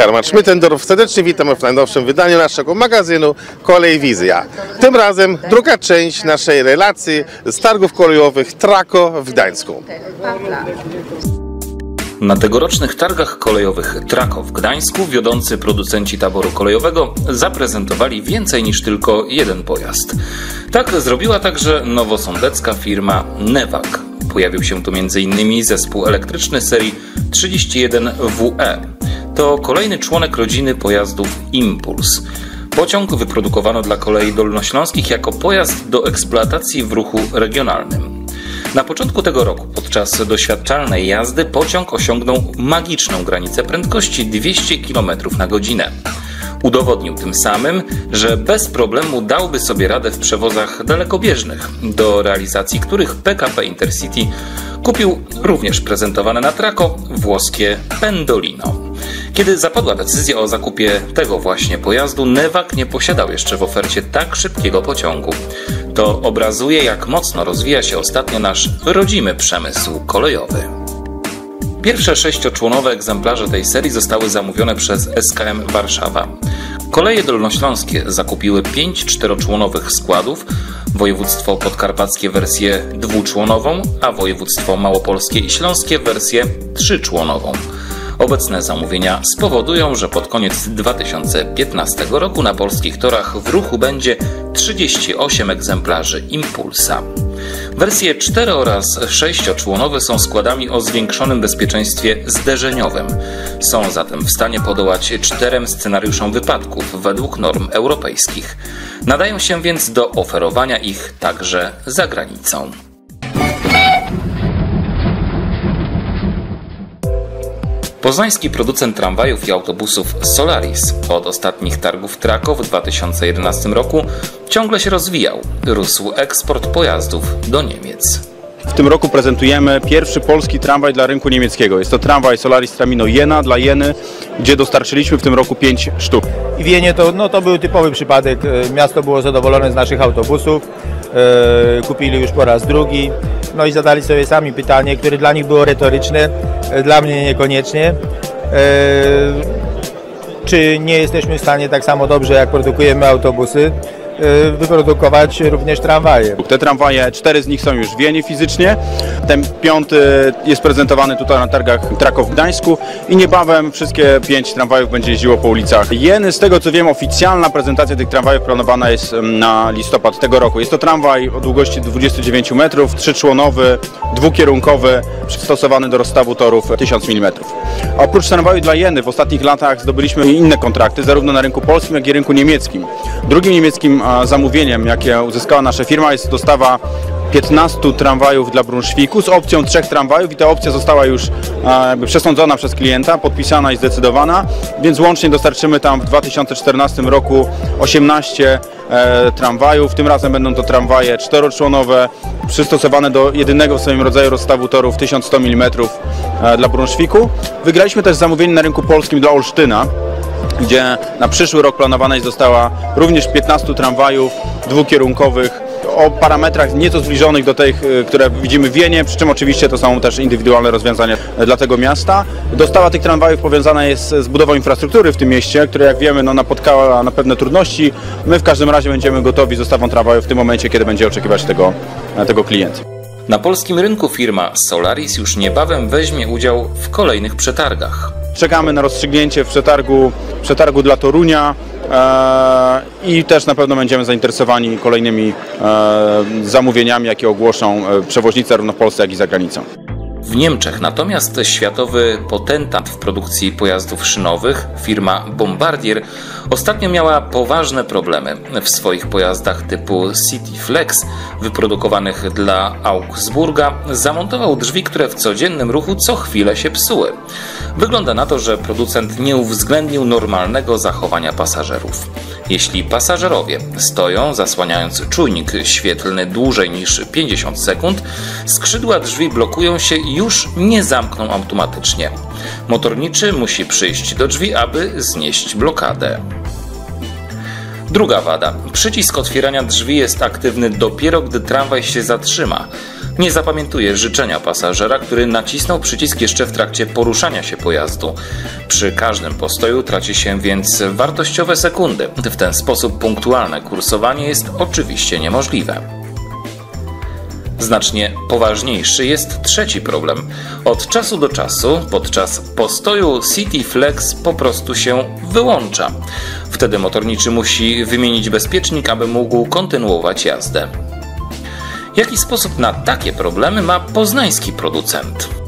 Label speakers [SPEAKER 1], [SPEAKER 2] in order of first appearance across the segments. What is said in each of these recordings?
[SPEAKER 1] Herman Schmittendorf. Serdecznie witamy w najnowszym wydaniu naszego magazynu Kolej Wizja. Tym razem druga część naszej relacji z targów kolejowych Trako w Gdańsku.
[SPEAKER 2] Na tegorocznych targach kolejowych Trako w Gdańsku wiodący producenci taboru kolejowego zaprezentowali więcej niż tylko jeden pojazd. Tak zrobiła także nowosądecka firma Nevak. Pojawił się tu m.in. zespół elektryczny serii 31WE. To kolejny członek rodziny pojazdów Impuls. Pociąg wyprodukowano dla kolei dolnośląskich jako pojazd do eksploatacji w ruchu regionalnym. Na początku tego roku, podczas doświadczalnej jazdy, pociąg osiągnął magiczną granicę prędkości 200 km na godzinę. Udowodnił tym samym, że bez problemu dałby sobie radę w przewozach dalekobieżnych, do realizacji których PKP Intercity kupił również prezentowane na Trako włoskie Pendolino. Kiedy zapadła decyzja o zakupie tego właśnie pojazdu, Newak nie posiadał jeszcze w ofercie tak szybkiego pociągu. To obrazuje, jak mocno rozwija się ostatnio nasz rodzimy przemysł kolejowy. Pierwsze sześcioczłonowe egzemplarze tej serii zostały zamówione przez SKM Warszawa. Koleje dolnośląskie zakupiły pięć czteroczłonowych składów, województwo podkarpackie wersję dwuczłonową, a województwo małopolskie i śląskie wersję trzyczłonową. Obecne zamówienia spowodują, że pod koniec 2015 roku na polskich torach w ruchu będzie 38 egzemplarzy Impulsa. Wersje 4 oraz 6-członowe są składami o zwiększonym bezpieczeństwie zderzeniowym. Są zatem w stanie podołać czterem scenariuszom wypadków według norm europejskich. Nadają się więc do oferowania ich także za granicą. Poznański producent tramwajów i autobusów Solaris od ostatnich targów Trako w 2011 roku ciągle się rozwijał. Rósł eksport pojazdów do Niemiec.
[SPEAKER 3] W tym roku prezentujemy pierwszy polski tramwaj dla rynku niemieckiego. Jest to tramwaj Solaris Tramino Jena dla Jeny, gdzie dostarczyliśmy w tym roku 5 sztuk.
[SPEAKER 4] I Wienie to, no, to był typowy przypadek. E, Miasto było zadowolone z naszych autobusów. E, kupili już po raz drugi. No i zadali sobie sami pytanie, które dla nich było retoryczne, e, dla mnie niekoniecznie. E, czy nie jesteśmy w stanie tak samo dobrze, jak produkujemy autobusy, wyprodukować również tramwaje?
[SPEAKER 3] Te tramwaje, cztery z nich są już w Wienie fizycznie. Ten piąty jest prezentowany tutaj na targach Trako w Gdańsku i niebawem wszystkie pięć tramwajów będzie jeździło po ulicach Jeny. Z tego co wiem, oficjalna prezentacja tych tramwajów planowana jest na listopad tego roku. Jest to tramwaj o długości 29 metrów, trzyczłonowy, dwukierunkowy, przystosowany do rozstawu torów 1000 mm. Oprócz tramwaju dla Jeny w ostatnich latach zdobyliśmy inne kontrakty, zarówno na rynku polskim, jak i rynku niemieckim. Drugim niemieckim zamówieniem, jakie uzyskała nasza firma, jest dostawa 15 tramwajów dla Brunszwiku z opcją trzech tramwajów i ta opcja została już jakby przesądzona przez klienta, podpisana i zdecydowana, więc łącznie dostarczymy tam w 2014 roku 18 e, tramwajów. Tym razem będą to tramwaje czteroczłonowe, przystosowane do jedynego w swoim rodzaju rozstawu torów 1100 mm e, dla Brunszwiku. Wygraliśmy też zamówienie na rynku polskim dla Olsztyna gdzie na przyszły rok planowana jest została również 15 tramwajów dwukierunkowych o parametrach nieco zbliżonych do tych, y, które widzimy w Wienie, przy czym oczywiście to są też indywidualne rozwiązania dla tego miasta. Dostawa tych tramwajów powiązana jest z budową infrastruktury w tym mieście, która jak wiemy no, napotkała na pewne trudności. My w każdym razie będziemy gotowi z dostawą tramwajów w tym momencie, kiedy będzie oczekiwać tego, tego klient.
[SPEAKER 2] Na polskim rynku firma Solaris już niebawem weźmie udział w kolejnych przetargach.
[SPEAKER 3] Czekamy na rozstrzygnięcie w przetargu, przetargu dla Torunia e, i też na pewno będziemy zainteresowani kolejnymi e, zamówieniami, jakie ogłoszą e, przewoźnicy zarówno w Polsce, jak i za granicą.
[SPEAKER 2] W Niemczech natomiast światowy potentat w produkcji pojazdów szynowych, firma Bombardier, ostatnio miała poważne problemy. W swoich pojazdach typu City Flex, wyprodukowanych dla Augsburga, zamontował drzwi, które w codziennym ruchu co chwilę się psuły. Wygląda na to, że producent nie uwzględnił normalnego zachowania pasażerów. Jeśli pasażerowie stoją zasłaniając czujnik świetlny dłużej niż 50 sekund, skrzydła drzwi blokują się i już nie zamkną automatycznie. Motorniczy musi przyjść do drzwi, aby znieść blokadę. Druga wada. Przycisk otwierania drzwi jest aktywny dopiero gdy tramwaj się zatrzyma. Nie zapamiętuje życzenia pasażera, który nacisnął przycisk jeszcze w trakcie poruszania się pojazdu. Przy każdym postoju traci się więc wartościowe sekundy. W ten sposób punktualne kursowanie jest oczywiście niemożliwe. Znacznie poważniejszy jest trzeci problem. Od czasu do czasu, podczas postoju City Flex po prostu się wyłącza. Wtedy motorniczy musi wymienić bezpiecznik, aby mógł kontynuować jazdę. Jaki sposób na takie problemy ma poznański producent?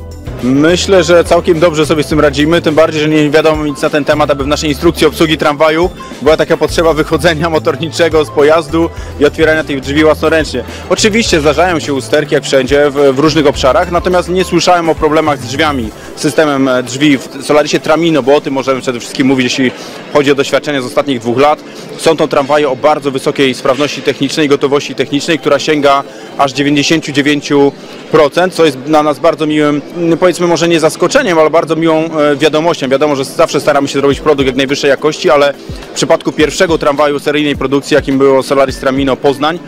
[SPEAKER 3] Myślę, że całkiem dobrze sobie z tym radzimy, tym bardziej, że nie wiadomo nic na ten temat, aby w naszej instrukcji obsługi tramwaju była taka potrzeba wychodzenia motorniczego z pojazdu i otwierania tych drzwi własnoręcznie. Oczywiście zdarzają się usterki, jak wszędzie, w, w różnych obszarach, natomiast nie słyszałem o problemach z drzwiami, systemem e, drzwi w Solarisie Tramino, bo o tym możemy przede wszystkim mówić, jeśli chodzi o doświadczenia z ostatnich dwóch lat. Są to tramwaje o bardzo wysokiej sprawności technicznej, gotowości technicznej, która sięga aż 99%, co jest dla nas bardzo miłym, mm, powiedzmy może nie zaskoczeniem, ale bardzo miłą e, wiadomością. Wiadomo, że zawsze staramy się zrobić produkt jak najwyższej jakości, ale w przypadku pierwszego tramwaju seryjnej produkcji, jakim było Solaris Tramino Poznań,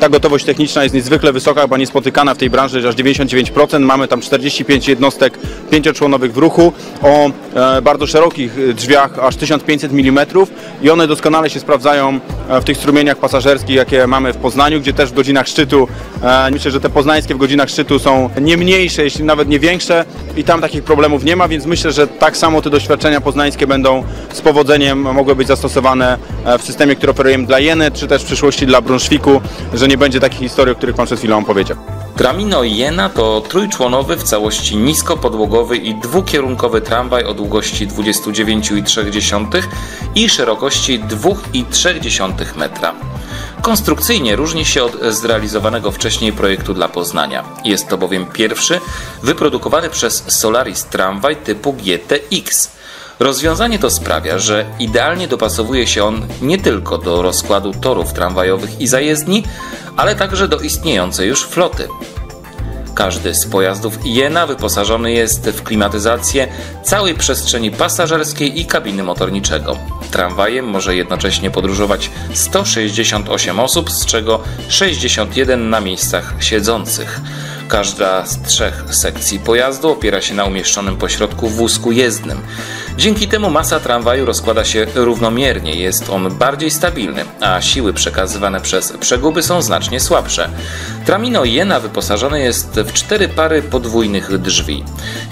[SPEAKER 3] ta gotowość techniczna jest niezwykle wysoka, chyba niespotykana w tej branży, aż 99%. Mamy tam 45 jednostek pięcioczłonowych w ruchu o e, bardzo szerokich drzwiach, aż 1500 mm i one doskonale się sprawdzają e, w tych strumieniach pasażerskich, jakie mamy w Poznaniu, gdzie też w godzinach szczytu, e, myślę, że te poznańskie w godzinach szczytu są nie mniejsze, jeśli nawet nie większe i tam takich problemów nie ma, więc myślę, że tak samo te doświadczenia poznańskie będą z powodzeniem mogły być zastosowane e, w systemie, który oferujemy dla Jeny, czy też w przyszłości dla Brunszwiku, że nie będzie takich historii, o których Pan przed chwilą opowiedział.
[SPEAKER 2] Tramino Jena to trójczłonowy, w całości niskopodłogowy i dwukierunkowy tramwaj o długości 29,3 i szerokości 2,3 metra. Konstrukcyjnie różni się od zrealizowanego wcześniej projektu dla Poznania. Jest to bowiem pierwszy wyprodukowany przez Solaris tramwaj typu GTX. Rozwiązanie to sprawia, że idealnie dopasowuje się on nie tylko do rozkładu torów tramwajowych i zajezdni, ale także do istniejącej już floty. Każdy z pojazdów Jena wyposażony jest w klimatyzację całej przestrzeni pasażerskiej i kabiny motorniczego. Tramwajem może jednocześnie podróżować 168 osób, z czego 61 na miejscach siedzących. Każda z trzech sekcji pojazdu opiera się na umieszczonym pośrodku wózku jezdnym. Dzięki temu masa tramwaju rozkłada się równomiernie, jest on bardziej stabilny, a siły przekazywane przez przeguby są znacznie słabsze. Tramino Jena wyposażone jest w cztery pary podwójnych drzwi.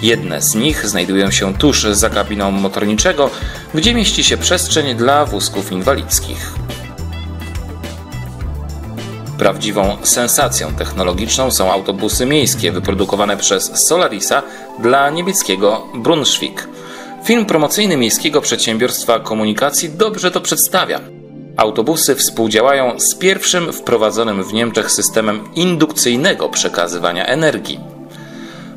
[SPEAKER 2] Jedne z nich znajdują się tuż za kabiną motorniczego, gdzie mieści się przestrzeń dla wózków inwalidzkich. Prawdziwą sensacją technologiczną są autobusy miejskie wyprodukowane przez Solarisa dla niemieckiego Brunswick. Film promocyjny miejskiego przedsiębiorstwa komunikacji dobrze to przedstawia. Autobusy współdziałają z pierwszym wprowadzonym w Niemczech systemem indukcyjnego przekazywania energii.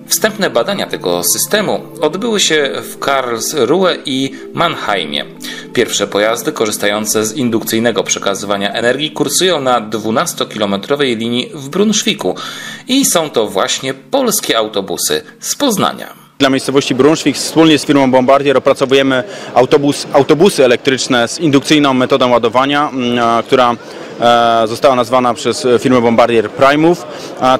[SPEAKER 2] Wstępne badania tego systemu odbyły się w Karlsruhe i Mannheimie. Pierwsze pojazdy korzystające z indukcyjnego przekazywania energii kursują na 12-kilometrowej linii w Brunszwiku i są to właśnie polskie autobusy z Poznania.
[SPEAKER 3] Dla miejscowości Brunszwik wspólnie z firmą Bombardier opracowujemy autobus, autobusy elektryczne z indukcyjną metodą ładowania, która została nazwana przez firmę Bombardier Primów.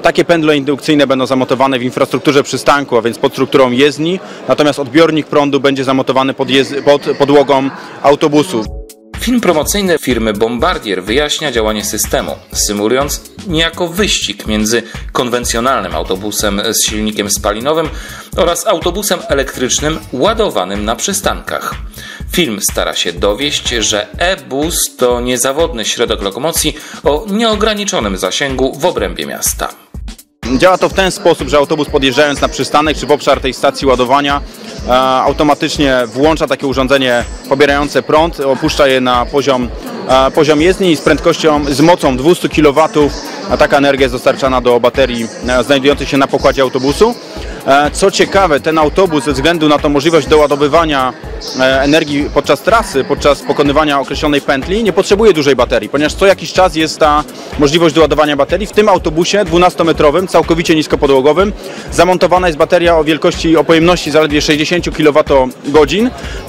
[SPEAKER 3] Takie pętle indukcyjne będą zamontowane w infrastrukturze przystanku, a więc pod strukturą jezdni, natomiast odbiornik prądu będzie zamontowany pod, pod podłogą autobusu.
[SPEAKER 2] Film promocyjny firmy Bombardier wyjaśnia działanie systemu, symulując niejako wyścig między konwencjonalnym autobusem z silnikiem spalinowym oraz autobusem elektrycznym ładowanym na przystankach. Film stara się dowieść, że e-bus to niezawodny środek lokomocji o nieograniczonym zasięgu w obrębie miasta.
[SPEAKER 3] Działa to w ten sposób, że autobus podjeżdżając na przystanek czy w obszar tej stacji ładowania e, automatycznie włącza takie urządzenie pobierające prąd, opuszcza je na poziom, poziom jezdni i z prędkością, z mocą 200 kW a taka energia jest dostarczana do baterii e, znajdującej się na pokładzie autobusu. E, Co ciekawe, ten autobus ze względu na tą możliwość doładowywania e, energii podczas trasy, podczas pokonywania określonej pętli, nie potrzebuje dużej baterii, ponieważ co jakiś czas jest ta możliwość doładowania baterii. W tym autobusie 12-metrowym, całkowicie niskopodłogowym, zamontowana jest bateria o wielkości, o pojemności zaledwie 60 kWh,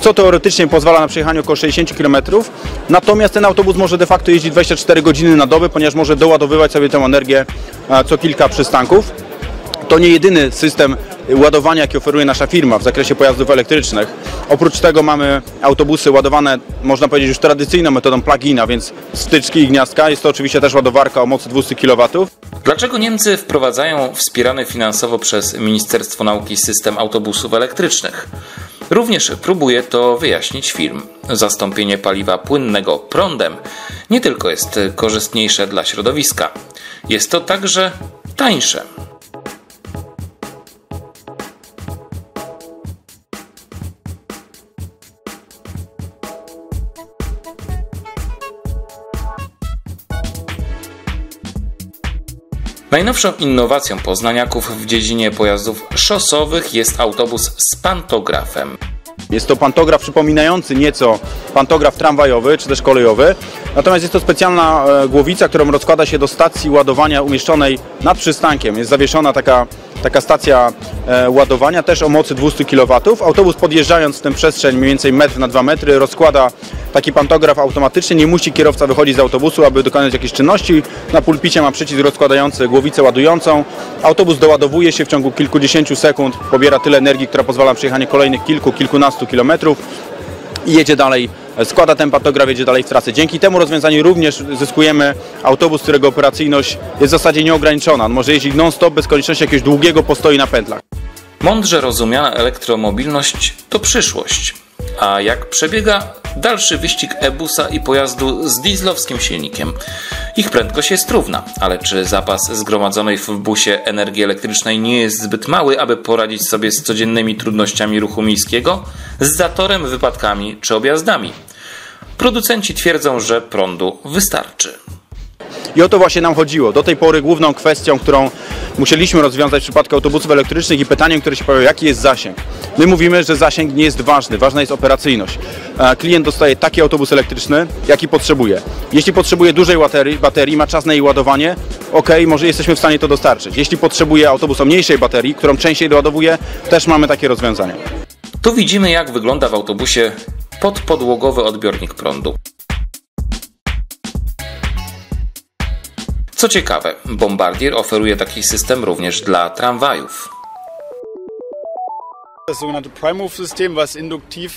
[SPEAKER 3] co teoretycznie pozwala na przejechanie około 60 km. Natomiast ten autobus może de facto jeździć 24 godziny na dobę, ponieważ może doładowywać sobie tę energię e, co kilka przystanków. To nie jedyny system ładowania, jaki oferuje nasza firma w zakresie pojazdów elektrycznych. Oprócz tego mamy autobusy ładowane, można powiedzieć, już tradycyjną metodą plug-ina, więc styczki i gniazdka. Jest to oczywiście też ładowarka o mocy 200 kW.
[SPEAKER 2] Dlaczego Niemcy wprowadzają wspierany finansowo przez Ministerstwo Nauki system autobusów elektrycznych? Również próbuje to wyjaśnić film. Zastąpienie paliwa płynnego prądem nie tylko jest korzystniejsze dla środowiska, jest to także tańsze. Najnowszą innowacją poznaniaków w dziedzinie pojazdów szosowych jest autobus z pantografem.
[SPEAKER 3] Jest to pantograf przypominający nieco pantograf tramwajowy czy też kolejowy. Natomiast jest to specjalna e, głowica, którą rozkłada się do stacji ładowania umieszczonej nad przystankiem. Jest zawieszona taka, taka stacja e, ładowania, też o mocy 200 kW. Autobus podjeżdżając w tę przestrzeń mniej więcej metr na 2 metry rozkłada taki pantograf automatycznie. Nie musi kierowca wychodzić z autobusu, aby dokonać jakiejś czynności. Na pulpicie ma przycisk rozkładający głowicę ładującą. Autobus doładowuje się w ciągu kilkudziesięciu sekund, pobiera tyle energii, która pozwala na przejechanie kolejnych kilku, kilkunastu kilometrów i jedzie dalej, składa ten pantograf, jedzie dalej w trasę. Dzięki temu rozwiązaniu również zyskujemy autobus, którego operacyjność jest w zasadzie nieograniczona. On może jeździć non-stop bez konieczności jakiegoś długiego postoju na pętlach.
[SPEAKER 2] Mądrze rozumiana elektromobilność to przyszłość. A jak przebiega dalszy wyścig e-busa i pojazdu z dieslowskim silnikiem? Ich prędkość jest równa, ale czy zapas zgromadzonej w busie energii elektrycznej nie jest zbyt mały, aby poradzić sobie z codziennymi trudnościami ruchu miejskiego, z zatorem, wypadkami czy objazdami? Producenci twierdzą, że prądu wystarczy.
[SPEAKER 3] I o to właśnie nam chodziło. Do tej pory główną kwestią, którą musieliśmy rozwiązać w przypadku autobusów elektrycznych i pytaniem, które się pojawiło, jaki jest zasięg. My mówimy, że zasięg nie jest ważny, ważna jest operacyjność. E, Klient dostaje taki autobus elektryczny, jaki potrzebuje. Jeśli potrzebuje dużej baterii, baterii ma czas na jej ładowanie, ok, może jesteśmy w stanie to dostarczyć. Jeśli potrzebuje autobus o mniejszej baterii, którą częściej doładowuje, też mamy takie rozwiązania.
[SPEAKER 2] Tu widzimy, jak wygląda w autobusie podpodłogowy odbiornik prądu. Co ciekawe, Bombardier oferuje taki system również dla tramwajów.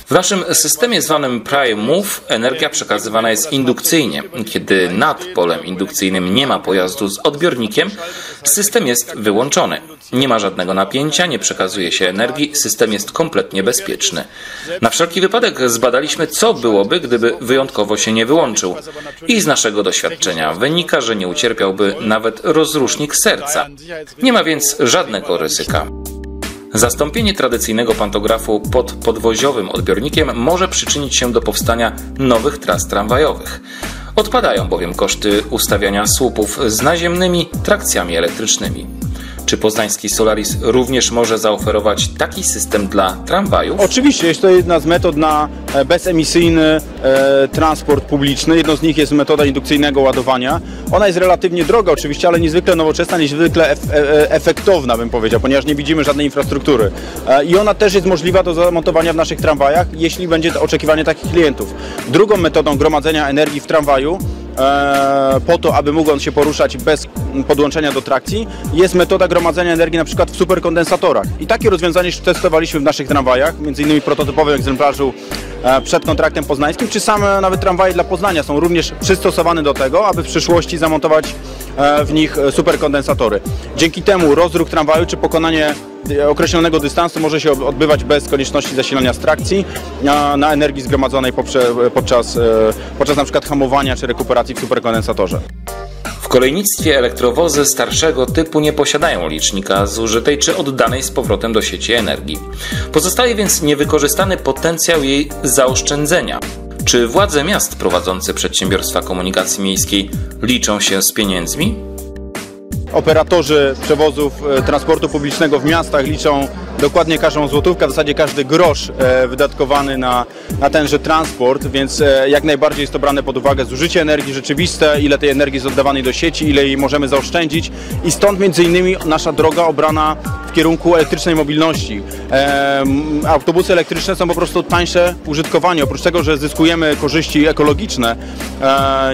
[SPEAKER 2] W naszym systemie zwanym Prime Move energia przekazywana jest indukcyjnie. Kiedy nad polem indukcyjnym nie ma pojazdu z odbiornikiem, system jest wyłączony. Nie ma żadnego napięcia, nie przekazuje się energii, system jest kompletnie bezpieczny. Na wszelki wypadek zbadaliśmy, co byłoby, gdyby wyjątkowo się nie wyłączył. I z naszego doświadczenia wynika, że nie ucierpiałby nawet rozrusznik serca. Nie ma więc żadnego ryzyka. Zastąpienie tradycyjnego pantografu pod podwoziowym odbiornikiem może przyczynić się do powstania nowych tras tramwajowych. Odpadają bowiem koszty ustawiania słupów z naziemnymi trakcjami elektrycznymi. Czy poznański Solaris również może zaoferować taki system dla tramwajów?
[SPEAKER 3] Oczywiście jest to jedna z metod na e, bezemisyjny e, transport publiczny. Jedną z nich jest metoda indukcyjnego ładowania. Ona jest relatywnie droga oczywiście, ale niezwykle nowoczesna, niezwykle ef, e, efektowna bym powiedział, ponieważ nie widzimy żadnej infrastruktury. E, I ona też jest możliwa do zamontowania w naszych tramwajach, jeśli będzie oczekiwanie takich klientów. Drugą metodą gromadzenia energii w tramwaju e, po to, aby mógł on się poruszać bez podłączenia do trakcji, jest metoda gromadzenia energii na przykład w superkondensatorach. I takie rozwiązanie już testowaliśmy w naszych tramwajach, między innymi prototypowym egzemplarzu e, przed kontraktem poznańskim, czy same nawet tramwaje dla Poznania są również przystosowane do tego, aby w przyszłości zamontować e, w nich e, superkondensatory. Dzięki temu rozruch tramwaju czy pokonanie e, określonego dystansu może się odbywać bez konieczności zasilania z trakcji na, energii zgromadzonej podczas, e, podczas na przykład hamowania czy rekuperacji w superkondensatorze.
[SPEAKER 2] W kolejnictwie elektrowozy starszego typu nie posiadają licznika zużytej czy oddanej z powrotem do sieci energii. Pozostaje więc niewykorzystany potencjał jej zaoszczędzenia. Czy władze miast prowadzące przedsiębiorstwa komunikacji miejskiej liczą się z pieniędzmi?
[SPEAKER 3] Operatorzy przewozów e, transportu publicznego w miastach liczą dokładnie każdą złotówkę, w zasadzie każdy grosz e, wydatkowany na, na tenże transport, więc e, jak najbardziej jest to brane pod uwagę zużycie energii rzeczywiste, ile tej energii jest oddawanej do sieci, ile jej możemy zaoszczędzić i stąd między innymi nasza droga obrana w kierunku elektrycznej mobilności. E, autobusy elektryczne są po prostu tańsze w użytkowaniu. Oprócz tego, że zyskujemy korzyści ekologiczne,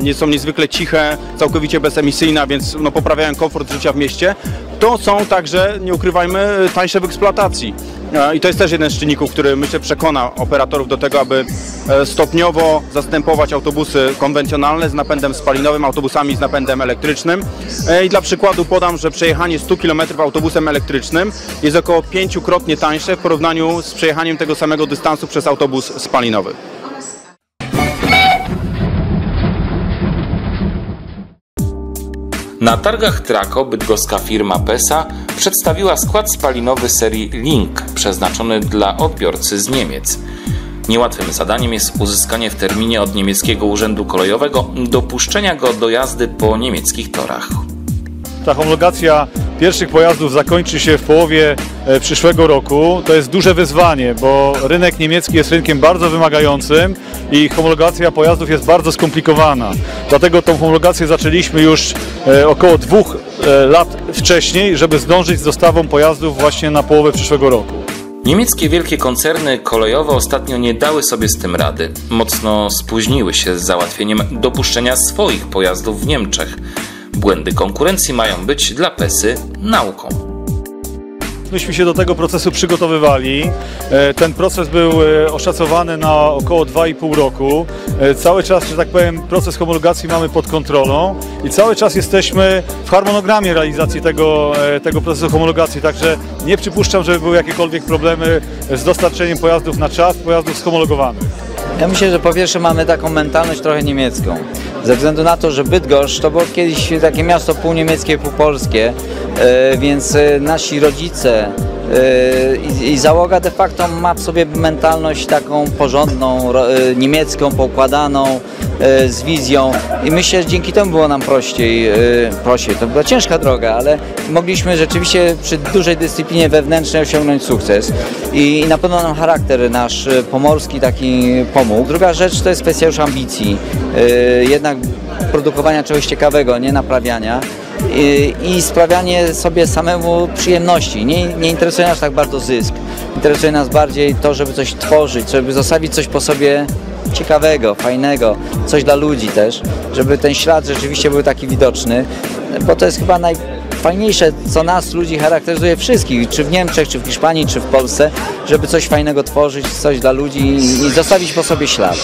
[SPEAKER 3] nie są niezwykle ciche, całkowicie bezemisyjne, więc no, poprawiają komfort życia w mieście, to są także, nie ukrywajmy, tańsze w eksploatacji. E, I to jest też jeden z czynników, który myślę przekona operatorów do tego, aby e, stopniowo zastępować autobusy konwencjonalne z napędem spalinowym autobusami z napędem elektrycznym. E, I dla przykładu podam, że przejechanie 100 km autobusem elektrycznym jest około pięciokrotnie tańsze w porównaniu z przejechaniem tego samego dystansu przez autobus spalinowy.
[SPEAKER 2] Na targach Trako bydgoska firma PESA przedstawiła skład spalinowy serii Link, przeznaczony dla odbiorcy z Niemiec. Niełatwym zadaniem jest uzyskanie w terminie od niemieckiego urzędu kolejowego dopuszczenia go do jazdy po niemieckich torach.
[SPEAKER 5] Ta homologacja pierwszych pojazdów zakończy się w połowie e, przyszłego roku. To jest duże wyzwanie, bo rynek niemiecki jest rynkiem bardzo wymagającym i homologacja pojazdów jest bardzo skomplikowana. Dlatego tą homologację zaczęliśmy już e, około dwóch e, lat wcześniej, żeby zdążyć z dostawą pojazdów właśnie na połowę przyszłego roku.
[SPEAKER 2] Niemieckie wielkie koncerny kolejowe ostatnio nie dały sobie z tym rady. Mocno spóźniły się z załatwieniem dopuszczenia swoich pojazdów w Niemczech. Błędy konkurencji mają być dla PESY nauką.
[SPEAKER 5] Myśmy się do tego procesu przygotowywali. E, Ten proces był e, oszacowany na około 2,5 roku. E, Cały czas, że tak powiem, proces homologacji mamy pod kontrolą i cały czas jesteśmy w harmonogramie realizacji tego, tego procesu homologacji, także nie przypuszczam, żeby były jakiekolwiek problemy z dostarczeniem pojazdów na czas, pojazdów schomologowanych.
[SPEAKER 6] Ja myślę, że po pierwsze mamy taką mentalność trochę niemiecką. Ze względu na to, że Bydgoszcz to było kiedyś takie miasto pół niemieckie, pół polskie, e, więc e, nasi rodzice i, i załoga de facto ma w sobie mentalność taką porządną, e, niemiecką, poukładaną, e, z wizją i myślę, że dzięki temu było nam prościej, e, prościej. To była ciężka droga, ale mogliśmy rzeczywiście przy dużej dyscyplinie wewnętrznej osiągnąć sukces i na pewno nam charakter nasz pomorski taki pomógł. Druga rzecz to jest kwestia już ambicji, jednak produkowania czegoś ciekawego, nie naprawiania i, sprawianie sobie samemu przyjemności. Nie, nie interesuje nas tak bardzo zysk, interesuje nas bardziej to, żeby coś tworzyć, żeby zostawić coś po sobie ciekawego, fajnego, coś dla ludzi też, żeby ten ślad rzeczywiście był taki widoczny, bo to jest chyba najfajniejsze, co nas, ludzi, charakteryzuje wszystkich, czy w Niemczech, czy w Hiszpanii, czy w Polsce, żeby coś fajnego tworzyć, coś dla ludzi i zostawić po sobie ślad.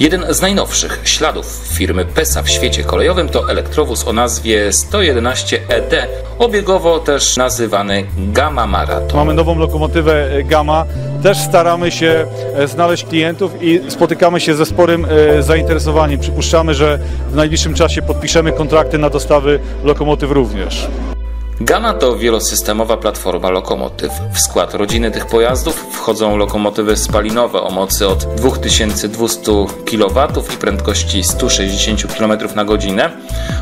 [SPEAKER 2] Jeden z najnowszych śladów firmy PESA w świecie kolejowym to elektrowóz o nazwie 111ED, obiegowo też nazywany Gamma Marathon.
[SPEAKER 5] Mamy nową lokomotywę e, Gamma. Też staramy się e, znaleźć klientów i spotykamy się ze sporym e, zainteresowaniem. Przypuszczamy, że w najbliższym czasie podpiszemy kontrakty na dostawy lokomotyw również.
[SPEAKER 2] Gama to wielosystemowa platforma lokomotyw. W skład rodziny tych pojazdów wchodzą lokomotywy spalinowe o mocy od 2200 kW i prędkości 160 km na godzinę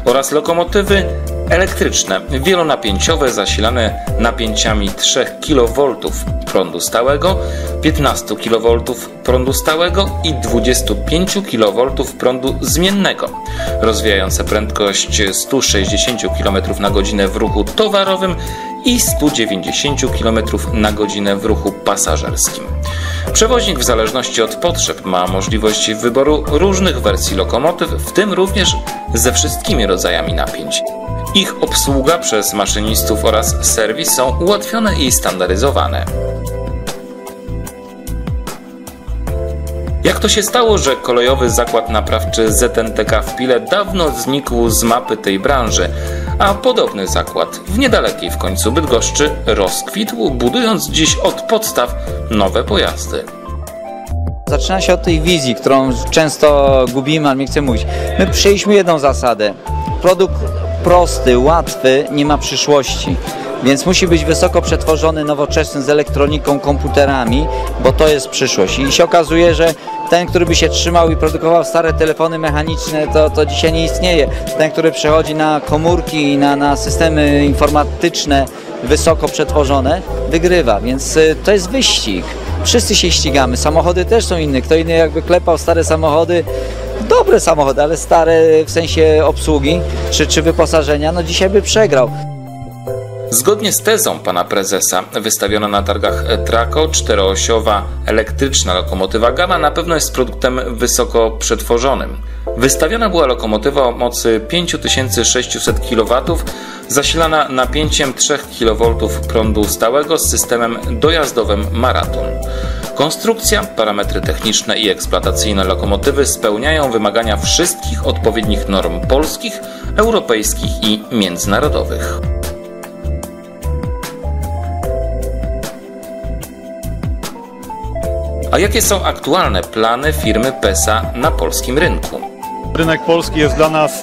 [SPEAKER 2] oraz lokomotywy elektryczne, wielonapięciowe zasilane napięciami 3 kV prądu stałego, 15 kV prądu stałego i 25 kV prądu zmiennego, rozwijające prędkość 160 km na godzinę w ruchu towarowym i 190 km na godzinę w ruchu pasażerskim. Przewoźnik w zależności od potrzeb ma możliwość wyboru różnych wersji lokomotyw, w tym również ze wszystkimi rodzajami napięć. Ich obsługa przez maszynistów oraz serwis są ułatwione i standaryzowane. Jak to się stało, że kolejowy zakład naprawczy ZNTK w Pile dawno znikł z mapy tej branży, a podobny zakład w niedalekiej w końcu Bydgoszczy rozkwitł, budując dziś od podstaw nowe pojazdy.
[SPEAKER 6] Zaczyna się od tej wizji, którą często gubimy, ale nie chcę mówić. My przyjęliśmy jedną zasadę. Produkt prosty, łatwy, nie ma przyszłości. Więc musi być wysoko przetworzony, nowoczesny, z elektroniką, komputerami, bo to jest przyszłość. I się okazuje, że ten, który by się trzymał i produkował stare telefony mechaniczne, to, to dzisiaj nie istnieje. Ten, który przechodzi na komórki i na, na systemy informatyczne, wysoko przetworzone, wygrywa, więc y, to jest wyścig. Wszyscy się ścigamy, samochody też są inne. Kto inny jakby klepał stare samochody, dobre samochody, ale stare w sensie obsługi czy, czy wyposażenia, no dzisiaj by przegrał.
[SPEAKER 2] Zgodnie z tezą pana prezesa, wystawiona na targach Traco, czteroosiowa elektryczna lokomotywa Gamma na pewno jest produktem wysoko przetworzonym. Wystawiona była lokomotywa o mocy 5600 kW, zasilana napięciem 3 kV prądu stałego z systemem dojazdowym Maraton. Konstrukcja, parametry techniczne i eksploatacyjne lokomotywy spełniają wymagania wszystkich odpowiednich norm polskich, europejskich i międzynarodowych. A jakie są aktualne plany firmy PESA na polskim rynku?
[SPEAKER 5] Rynek polski jest dla nas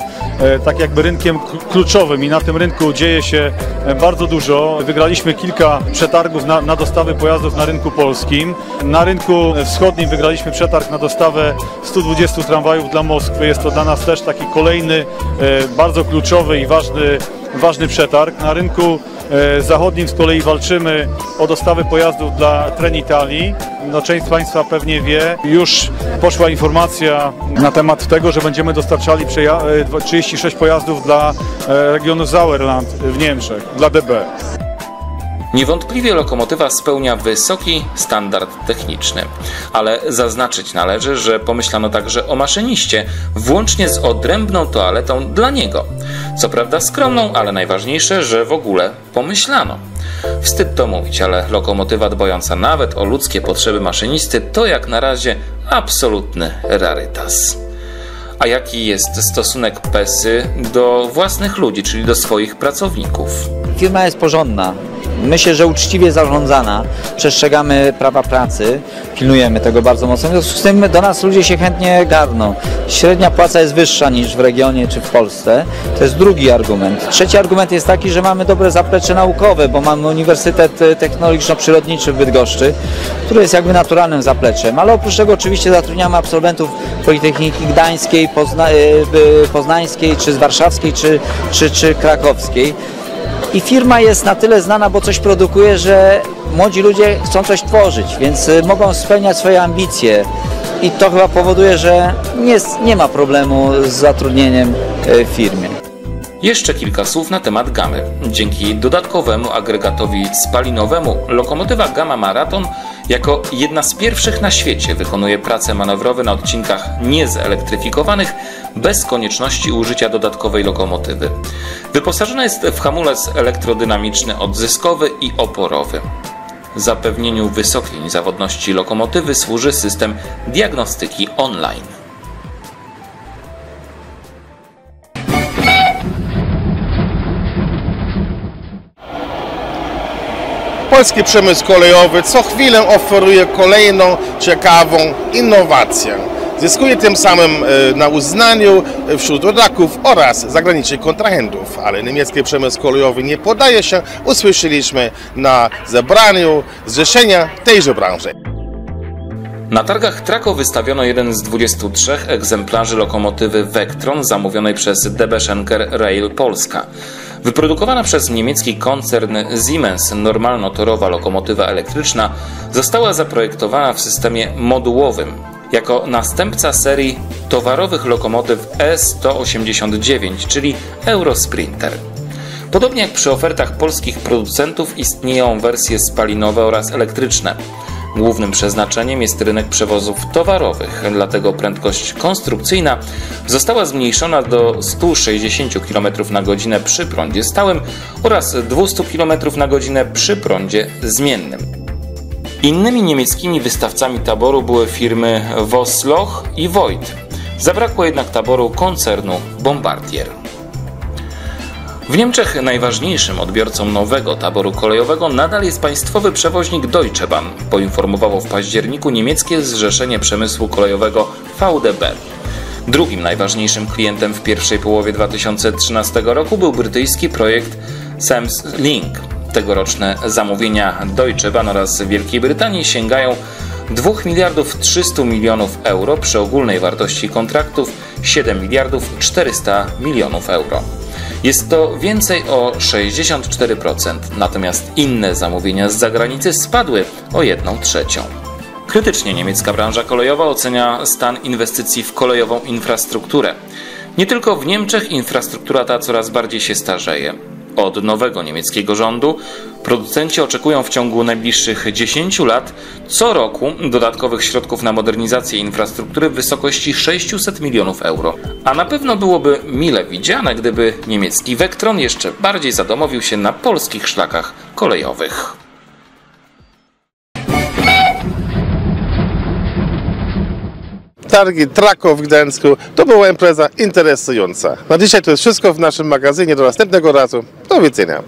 [SPEAKER 5] tak jakby rynkiem kl- kluczowym i na tym rynku dzieje się e, bardzo dużo. Wygraliśmy kilka przetargów na, na dostawy pojazdów na rynku polskim. Na rynku wschodnim wygraliśmy przetarg na dostawę 120 tramwajów dla Moskwy. Jest to dla nas też taki kolejny e, bardzo kluczowy i ważny, ważny przetarg. Na rynku e, zachodnim z kolei walczymy o dostawę pojazdów dla Trenitalia. No, część z Państwa pewnie wie, już poszła informacja na temat tego, że będziemy dostarczali przeja- e, dwa- 36 pojazdów dla e, regionu Sauerland w Niemczech, dla DB.
[SPEAKER 2] Niewątpliwie lokomotywa spełnia wysoki standard techniczny, ale zaznaczyć należy, że pomyślano także o maszyniście, włącznie z odrębną toaletą dla niego. Co prawda skromną, ale najważniejsze, że w ogóle pomyślano. Wstyd to mówić, ale lokomotywa dbająca nawet o ludzkie potrzeby maszynisty to jak na razie absolutny rarytas. A jaki jest stosunek PESY do własnych ludzi, czyli do swoich pracowników?
[SPEAKER 6] Firma jest porządna. Myślę, że uczciwie zarządzana. Przestrzegamy prawa pracy, pilnujemy tego bardzo mocno. W związku z tym do nas ludzie się chętnie garną. Średnia płaca jest wyższa niż w regionie czy w Polsce. To jest drugi argument. Trzeci argument jest taki, że mamy dobre zaplecze naukowe, bo mamy Uniwersytet Technologiczno-Przyrodniczy w Bydgoszczy, który jest jakby naturalnym zapleczem. Ale oprócz tego oczywiście zatrudniamy absolwentów Politechniki Gdańskiej, Pozna, e, e, Poznańskiej, czy z Warszawskiej, czy, czy, czy Krakowskiej. I firma jest na tyle znana, bo coś produkuje, że młodzi ludzie chcą coś tworzyć, więc y, mogą spełniać swoje ambicje. I to chyba powoduje, że nie, nie ma problemu z zatrudnieniem y, w firmie.
[SPEAKER 2] Jeszcze kilka słów na temat gamy. Dzięki dodatkowemu agregatowi spalinowemu lokomotywa Gamma Marathon jako jedna z pierwszych na świecie wykonuje prace manewrowe na odcinkach niezelektryfikowanych bez konieczności użycia dodatkowej lokomotywy. Wyposażona jest w hamulec elektrodynamiczny odzyskowy i oporowy. Zapewnieniu wysokiej zawodności lokomotywy służy system diagnostyki online.
[SPEAKER 1] Polski przemysł kolejowy co chwilę oferuje kolejną ciekawą innowację. Zyskuje tym samym e, na uznaniu wśród rodaków oraz zagranicznych kontrahentów, ale niemiecki przemysł kolejowy nie podaje się, usłyszeliśmy na zebraniu zrzeszenia tejże branży.
[SPEAKER 2] Na targach Trako wystawiono jeden z 23 egzemplarzy lokomotywy Vectron zamówionej przez DB Schenker Rail Polska. Wyprodukowana przez niemiecki koncern Siemens normalnotorowa lokomotywa elektryczna została zaprojektowana w systemie modułowym jako następca serii towarowych lokomotyw E189, czyli Eurosprinter. Podobnie jak przy ofertach polskich producentów istnieją wersje spalinowe oraz elektryczne. Głównym przeznaczeniem jest rynek przewozów towarowych, dlatego prędkość konstrukcyjna została zmniejszona do 160 km na godzinę przy prądzie stałym oraz 200 km na godzinę przy prądzie zmiennym. Innymi niemieckimi wystawcami taboru były firmy Vossloch i Voigt. Zabrakło jednak taboru koncernu Bombardier. W Niemczech najważniejszym odbiorcą nowego taboru kolejowego nadal jest państwowy przewoźnik Deutsche Bahn, poinformowało w październiku niemieckie Zrzeszenie Przemysłu Kolejowego VDB. Drugim najważniejszym klientem w pierwszej połowie 2013 roku był brytyjski projekt Sams Link. Tegoroczne zamówienia Deutsche Bahn oraz Wielkiej Brytanii sięgają 2 miliardów 300 milionów euro przy ogólnej wartości kontraktów 7 miliardów 400 milionów euro. Jest to więcej o 64%, natomiast inne zamówienia z zagranicy spadły o 1 trzecią. Krytycznie niemiecka branża kolejowa ocenia stan inwestycji w kolejową infrastrukturę. Nie tylko w Niemczech infrastruktura ta coraz bardziej się starzeje. Od nowego niemieckiego rządu producenci oczekują w ciągu najbliższych 10 lat co roku dodatkowych środków na modernizację infrastruktury w wysokości 600 milionów euro. A na pewno byłoby mile widziane, gdyby niemiecki Vectron jeszcze bardziej zadomowił się na polskich szlakach kolejowych.
[SPEAKER 1] Targi Trakow w Gdańsku to była impreza interesująca. Na dzisiaj to jest wszystko w naszym magazynie. Do następnego razu. Do widzenia.